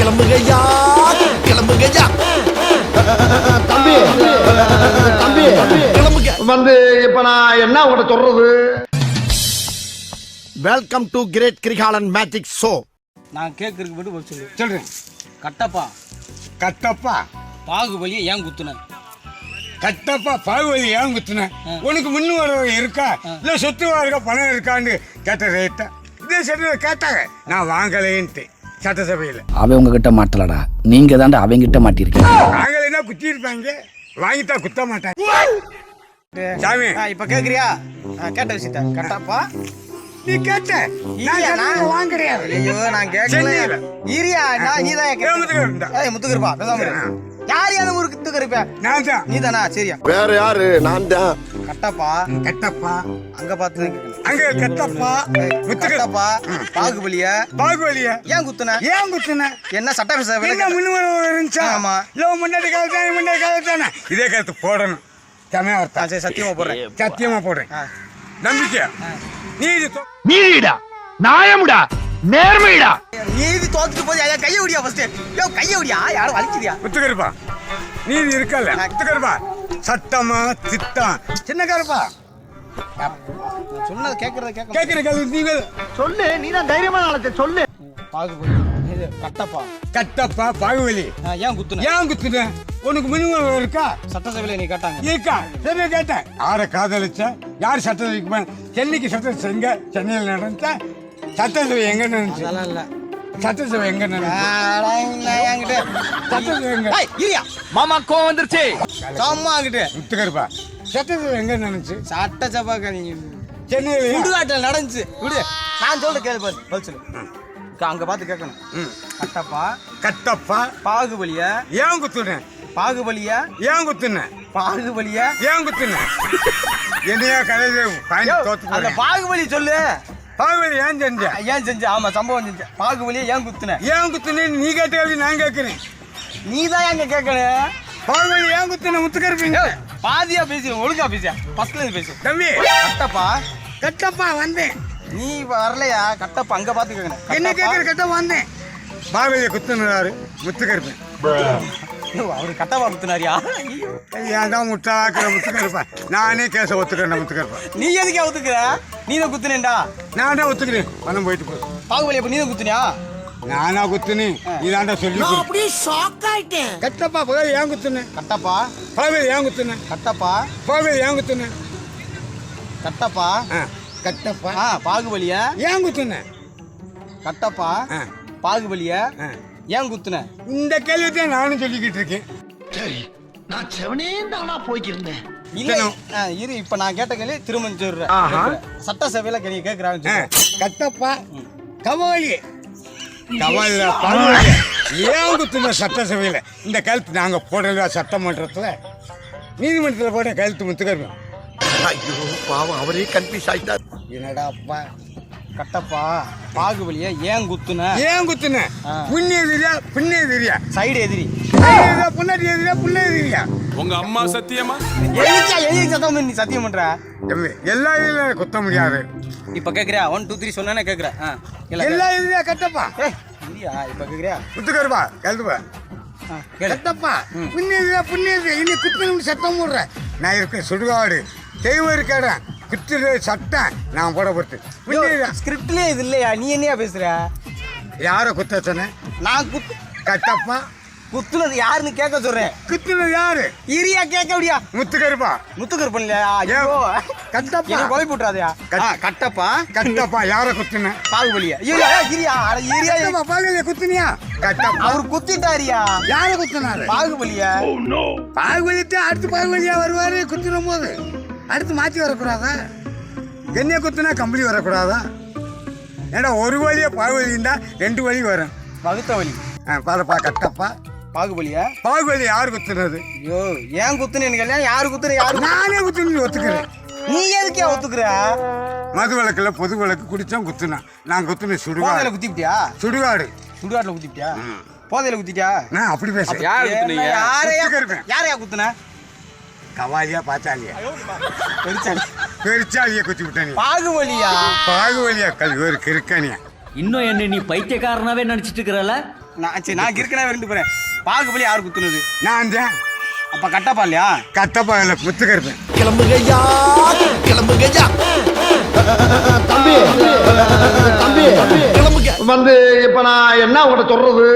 கிளம்புகையா? கிளம்புகையா? தம்பி. தம்பி. கிளம்புங்க வந்து இப்ப நான் என்ன உங்கள்கிட்ட சொல்றது? Welcome to great Kirikalan magic show நான் கேட்கறதுக்கு மட்டும் பதில் சொல்லு. சொல்றேன் கட்டப்பா. கட்டப்பா? பாகுபலியை ஏன் குத்துன? கட்டப்பா பாகுபலி ஏன் குத்துன? உனக்கு முன்னு வரவு இருக்கா? இல்ல சொத்து இருக்கா பணம் இருக்கான்னு கேட்ட ரேட்டா இதே சட்டை கேட்டாங்க. நான் வாங்கலேன்ட்டு. சட்டசபையில். அவன் உங்ககிட்ட மாட்டலடா. நீங்க தாண்டா அவங்கிட்ட மாட்டிருக்கீங்க. வாங்கலைன்னா குத்தி இருப்பாங்க வாங்கிட்டா குத்த மாட்டாங்க. சாமி. இப்ப கேக்குறியா? ஆ, கேட்ட விஷயத்த. கட்டப்பா நீ கேட்ட. நான் இல்லையா, கேட்டது நான் வாங்க கிடையாது. ஐயோ நான் கேட்கல. இரியா நான் நீ தான் ஏன் முத்துக்கருப்பா? ஏய் முத்துக்கருப்பா பேசாம. யார் யாரு ஊருக்கு முத்துக்கருப்பா நான் தான். நீ தானா சரியா. வேற யாரு? நான் தான். கட்டப்பா. கட்டப்பா. அங்க கேட்கணும். அங்க கட்டப்பா. கட்டப்பா. பாகுபலிய. பாகுபலியா. ஏன் குத்துன? ஏன் குத்துன? என்ன சட்டப்பேச என்ன முன்னு வரவு இருந்துச்சா? ஆமா. இல்ல முன்னாடி காலத்தானே முன்னாடி காலத்தானே? இதே கருத்து போடணும். தமிழ் சரி சத்தியமா போடுறேன். சத்தியமா போடுறேன். நம்பிக்கை. நீதி நீடா நியாயமுடா. நேர்மைடா. நீதி தோத்துட்டு போது ஐயா கைய விடியா ஃபர்ஸ்ட் யோ கைய விடியா? யாரும் வலிக்குதியா? முத்துக்கருப்பா நீதி இருக்கல முத்துக்கருப்பா சட்டமா திட்டம் சின்ன கருப்பா சொன்னது கேக்குறத கேட்க கேட்கிற கல்வி நீங்கள் சொல்லு நீ தான் தைரியமான ஆளத்தை சொல்லு. பாகுபலி இது கட்டப்பா. கட்டப்பா பாகுவலி ஆ, ஏன் குத்துன ஏன் குத்துன? உனக்கு மினிமம் இருக்கா? சட்டசபையில நீ கேட்டாங்க. இருக்கா? சரி கேட்டேன். யாரை காதலிச்ச? யார் சட்டசபைக்கு போன? சென்னைக்கு சட்டசபை எங்க சென்னையில் நடந்துச்சா சட்டசபை எங்க நடந்துச்சு? அதெல்லாம் இல்ல. சட்டசபை எங்க. சட்டசபை எங்க? இருயா. மாமா கோவம் வந்துருச்சு. சும்மா அங்கிட்டு. முத்துக்கருப்பா சட்டசபை எங்க நடந்துச்சு? சட்டசபை நீங்க சென்னையில் சுடுகாட்டில் நடந்துச்சு. விடு. நான் சொல்ற கேள்வி பாரு பதில் சொல்லு. அங்க பார்த்து கேட்கணும். கட்டப்பா. கட்டப்பா. பாகுபலிய ஏன் குத்துனேன் பாகுபலிய ஏன் குத்துனேன் பாகுபலிய ஏன் குத்துனேன் என்னையா தோத்து அந்த பாகுபலி சொல்லு. பாகுபலி ஏன் செஞ்ச? ஏன் செஞ்ச? ஆமா சம்பவம் செஞ்ச. பாகுபலிய ஏன் குத்துன? ஏன் குத்துனேன்னு நீ கேட்ட கேள்வி நான் கேட்கிறேன்? நீ தான் எங்க கேட்கணும் பாகுபலி ஏன் குத்துன? முத்துக்கருப்பீங்க. பாதியா பேசி ஒழுங்கா பேசியா ஃபர்ஸ்ட்ல இருந்து பேசு. தம்பி. கட்டப்பா. கட்டப்பா வந்தேன். நீ வரலையா? கட்டப்பா அங்க பார்த்து கேட்கணும் என்ன கட்டப்பா. கேட்கிற கட்ட வந்தேன் பாகுபலியை குத்துனாரு முத்துக்கருப்பேன் அவரு கட்டப்பா குத்துனாரியா ஏன் தான் முட்டாக்கிற முத்துக்கருப்பா? நானே கேச ஒத்துக்கிறேன் முத்துக்கருப்பா. நீ எதுக்கு ஒத்துக்கிற? நீ தான் குத்துனேன்டா. நான் தான் ஒத்துக்கிறேன். பணம் போயிட்டு போ. பாகுபலி அப்ப நீ தான் குத்துனியா? நானா குத்துனே? இதாண்டா சொல்லி. அப்படியே ஷாக் ஆயிட்டேன். கட்டப்பா பகல் ஏன் குத்துனேன் கட்டப்பா. பாகுபலி ஏன் குத்துனேன் கட்டப்பா. பாகுபலி ஏன் குத்துனேன் கட்டப்பா? ஆ. கட்டப்பா? பாகுபலிய. ஏன் குத்துனேன் கட்டப்பா? ஆ. பாகுபலிய. ஆ. ஏன் குத்துன? இந்த கேள்வி தான் நானும் சொல்லிக்கிட்டு இருக்கேன். சரி நான் செவனே தானா போய்க்கிருந்தேன்? இரு இப்ப நான் கேட்ட கேள்வி திரும்ப சொல்றேன். சட்டசபையில ஆ, சொல்லு. கட்டப்பா கவாலி. கவால ஏன் குத்துன சட்டசபையில்? இந்த கழுத்து நாங்கள் போடல சட்டமன்றத்தில்? நீதிமன்றத்தில் போட கழுத்து முத்துக்கருப்போம் ஐயோ பாவம் அவரே கன்ஃபியூஸ் ஆயிட்டார். என்னடாப்பா கட்டப்பா. பாகுபலிய ஏன் குத்துன? ஏன் குத்துன? ஆ. புண்ணிய எதிரியா? பின்ன எதிரியா? சைடு எதிரி. புண்ணாடி எதிரியா? புண்ண எதிரியா? உங்க அம்மா சத்தியமா? எதுக்கா எதுக்கு சத்தம் பண்ணி நீ சத்தியம் பண்ற? எல்லா எதிரியும் குத்த முடியாது. இப்ப கேக்குறியா? ஒன் டூ த்ரீ சொன்னா கேக்குற. ஆ, இல்ல எல்லா எதிரியா? கட்டப்பா. ஏய், இல்லையா? இப்ப கேக்குறியா? முத்துக்கருப்பா கழுத்துப்பா ஆ, கேளு. கட்டப்பா. புண்ணியதியா புண்ணியது இனி குத்துணும் சத்தம் போடுறேன் நான் இருக்கேன் சுடுகாடு. தெய்வம் இருக்கடா குத்துற சட்டம் நான் போட போட்டு புண்ணியதா ஸ்கிரிப்ட்லயே இது இல்லையா? நீ என்னையா பேசுற? யாரை குத்த சொன்னேன் நான் குத்து கட்டப்பா. குத்துனது யாருன்னு கேட்க சொல்றேன் குத்துனது யாரு? இரியா கேட்க முடியா? முத்துக்கருப்பா. முத்துக்கர் பண்ணலையா ஐயோ. கட்டப்பா. கொலை போட்டுறாதயா? கட்- கட்டப்பா. கட்டப்பா யாரை குத்துன? பாகுபலியா? இரியா அட இரியா கட்டப்பா பாகலிய குத்துனியா? கட்டப்பா. அவர் குத்திட்டாரியா? யாரை குத்துனாரு? பாகுபலியா? பாகுபலிட்டு அடுத்து பாகுபலியா வருவாரு குத்துன போது. அடுத்து மாற்றி வரக்கூடாதா? என்னைய குத்துனா கம்பளி வரக்கூடாதா? ஏன்னா ஒரு வழியா பாகுபலி இருந்தா ரெண்டு வழி வரும். வகுத்த வலி. ஆ, பாருப்பா கட்டப்பா. பாகுபலியா பாகுபலி யார் குத்துனது? ஐயோ ஏன் குத்துனேன்னு கேள்வி யாரு குத்துன யாரு நானே குத்துன்னு ஒத்துக்கிறேன். நீ எதுக்கே ஒத்துக்குற? மது விளக்குல பொது விளக்கு குடிச்சோம் குத்துனான் நான் குத்துன சுடுகாடு. குத்திப்பிட்டியா சுடுகாடு. சுடுகாட்டுல குத்திப்பிட்டியா போதையில குத்திட்டியா நான் அப்படி பேசுறேன் யாரையா ஒத்துக்கிறேன். கவாலியா பாச்சாலியா? பெருச்சாலி பெருச்சாலிய குத்தி விட்டானி. பாகுபலியா? பாகுபலியா கல் ஒரு கிறுக்கனியா இன்னும் என்ன நீ பைத்தியக்காரனாவே நினைச்சிட்டு இருக்கிறல நான் சரி நான் கிறுக்கனா இருந்து போறேன். பாகுபலி யார் குத்துனது? நான் தான் அப்ப கட்டப்பா இல்லையா கட்டப்பாயில் குத்துக்கிறப்பேன். கிளம்புகையா? கிளம்புகையா? தம்பி தம்பி கிளம்புங்க வந்து இப்ப நான் என்ன உங்கள்கிட்ட சொல்றது?